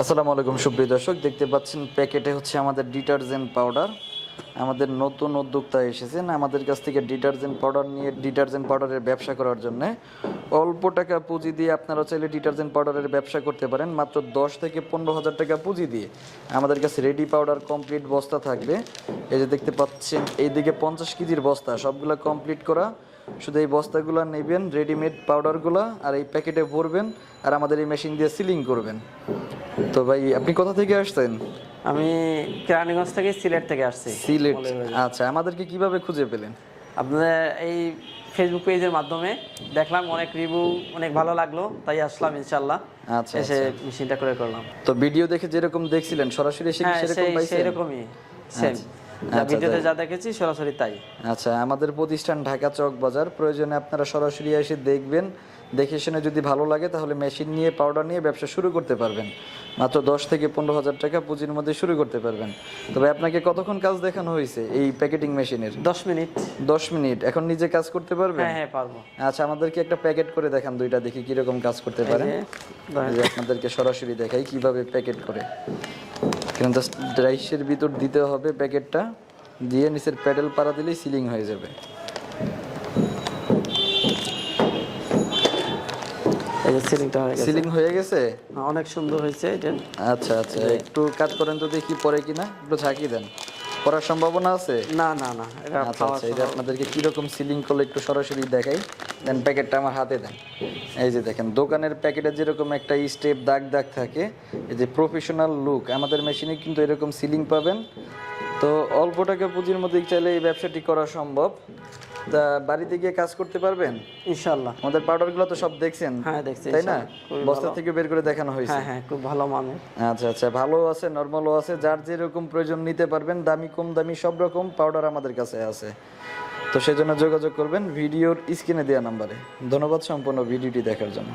আসসালামু আলাইকুম, সুপ্রিয় দর্শক। দেখতে পাচ্ছেন, প্যাকেটে হচ্ছে আমাদের ডিটারজেন্ট পাউডার। আমাদের নতুন উদ্যোক্তা এসেছেন। আমাদের কাছ থেকে ডিটারজেন্ট পাউডার নিয়ে, ডিটারজেন্ট পাউডারের ব্যবসা করার জন্য। অল্প টাকা পুঁজি দিয়ে আপনারা চাইলে ডিটারজেন্ট পাউডারের ব্যবসা করতে পারেন। মাত্র দশ থেকে পনেরো হাজার টাকা পুঁজি দিয়ে আমাদের কাছে রেডি পাউডার, কমপ্লিট বস্তা থাকবে। এই যে দেখতে পাচ্ছেন, এইদিকে পঞ্চাশ কেজির বস্তা। সবগুলো কমপ্লিট করা। শুধু এই বস্তাগুলো নেবেন, রেডিমেড পাউডারগুলো, আর এই প্যাকেটে ভরবেন, আর আমাদের এই মেশিন দিয়ে সিলিং করবেন। তো ভাই আপনি কোথা থেকে আসছেন? আমি কেরানীগঞ্জ থেকে সিলেট থেকে আসছি। সিলেট। আচ্ছা আমাদেরকে কীভাবে খুঁজে পেলেন? আপনাদের এই ফেসবুক পেজের মাধ্যমে দেখলাম অনেক রিভিউ অনেক ভালো লাগল তাই আসলাম ইনশাআল্লাহ। আচ্ছা এসে মেশিনটা করে করলাম। তো ভিডিও দেখে যেরকম দেখছিলেন সরাসরি এসে হ্যাঁ সেরকম পাইছেন? সেরকমই সেম আচ্ছা, ভিডিওতে যা দেখেছি সরাসরি তাই। আচ্ছা আমাদের প্রতিষ্ঠান ঢাকা চক বাজার। প্রয়োজনে আপনারা সরাসরি এসে দেখবেন। দেখে শুনে যদি ভালো লাগে তাহলে মেশিন নিয়ে পাউডার নিয়ে ব্যবসা শুরু করতে পারবেন। মাত্র দশ থেকে পনেরো হাজার টাকা পুঁজির মধ্যে শুরু করতে পারবেন। তবে আপনাকে কতক্ষণ কাজ দেখানো হয়েছে এই প্যাকেটিং মেশিনের? দশ মিনিট। দশ মিনিট। এখন নিজে কাজ করতে পারবেন? হ্যাঁ হ্যাঁ পারব। আচ্ছা আমাদেরকে একটা প্যাকেট করে দেখান দুইটা দেখি কীরকম কাজ করতে পারেন। আপনাদেরকে সরাসরি দেখাই কীভাবে প্যাকেট করে। কিন্তু জাস্ট রাইসের ভিতর দিতে হবে প্যাকেটটা দিয়ে নিচের প্যাডেল পাড়া দিলেই সিলিং হয়ে যাবে। এই যে সিলিংটা গেছে। সিলিং হয়ে গেছে? অনেক সুন্দর হয়েছে এটা আচ্ছা আচ্ছা একটু কাজ করেন তো দেখি পরে কিনা একটু ঝাঁকি দেন। পড়ার সম্ভাবনা আছে? না না না এটা আচ্ছা আচ্ছা এই যে আপনাদেরকে কীরকম সিলিং করলে একটু সরাসরি দেখাই। দেন প্যাকেটটা আমার হাতে দেন। এই যে দেখেন দোকানের প্যাকেটে যেরকম একটা স্টেপ দাগ দাগ থাকে এই যে প্রফেশনাল লুক আমাদের মেশিনে কিন্তু এরকম সিলিং পাবেন। তো অল্প টাকা পুঁজির মধ্যে চাইলে এই ব্যবসাটি করা সম্ভব। তা বাড়িতে গিয়ে কাজ করতে পারবেন? ইনশাল্লাহ আমাদের পাউডারগুলো তো সব দেখছেন। হ্যাঁ দেখছি তাই না? বস্তা থেকে বের করে দেখানো হয়েছে। হ্যাঁ হ্যাঁ খুব ভালো মানের। আচ্ছা আচ্ছা ভালো আছে নর্মালও আছে যার যেরকম প্রয়োজন নিতে পারবেন দামি কম দামি সব রকম পাউডার আমাদের কাছে আছে। তো সেজন্য যোগাযোগ করবেন ভিডিওর স্ক্রিনে দেওয়া নাম্বারে। ধন্যবাদ সম্পূর্ণ ভিডিওটি দেখার জন্য।